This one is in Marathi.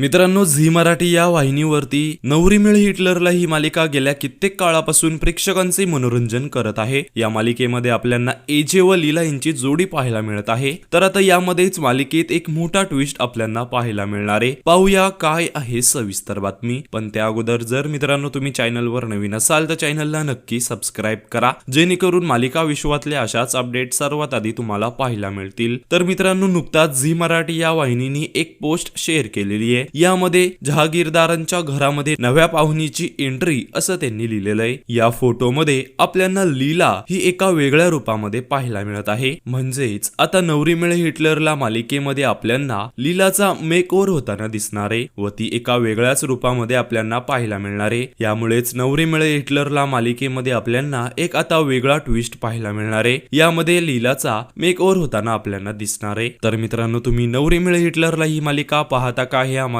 मित्रांनो झी मराठी या वाहिनीवरती नवरी मिळ हिटलरला ही मालिका गेल्या कित्येक काळापासून प्रेक्षकांचे मनोरंजन करत आहे. या मालिकेमध्ये आपल्याला एजे व लीला यांची जोडी पाहायला मिळत आहे. तर आता यामध्येच मालिकेत एक मोठा ट्विस्ट आपल्याला पाहायला मिळणार आहे. पाहूया काय आहे सविस्तर बातमी. पण त्या अगोदर जर मित्रांनो तुम्ही चॅनलवर नवीन असाल तर चॅनलला नक्की सबस्क्राईब करा. जेणेकरून मालिका विश्वातल्या अशाच अपडेट सर्वात आधी तुम्हाला पाहायला मिळतील. तर मित्रांनो नुकताच झी मराठी या वाहिनीने एक पोस्ट शेअर केलेली आहे. यामध्ये जहागीरदारांच्या घरामध्ये नव्या पाहुणीची एंट्री असं त्यांनी लिहिलेलं आहे. या फोटोमध्ये आपल्याला लीला ही एका वेगळ्या रूपामध्ये पाहायला मिळत आहे. म्हणजेच आता नवरी मिळे हिटलरला मालिकेमध्ये आपल्याला लीलाचा मेक ओव्हर होताना दिसणार आहे व ती एका वेगळ्याच रूपामध्ये आपल्याला पाहायला मिळणार आहे. यामुळेच नवरी मिळे हिटलरला मालिकेमध्ये आपल्याला एक आता वेगळा ट्विस्ट पाहायला मिळणार आहे. यामध्ये लीलाचा मेक ओव्हर होताना आपल्याला दिसणार आहे. तर मित्रांनो तुम्ही नवरी मिळे हिटलरला ही मालिका पाहता का हे आम्हाला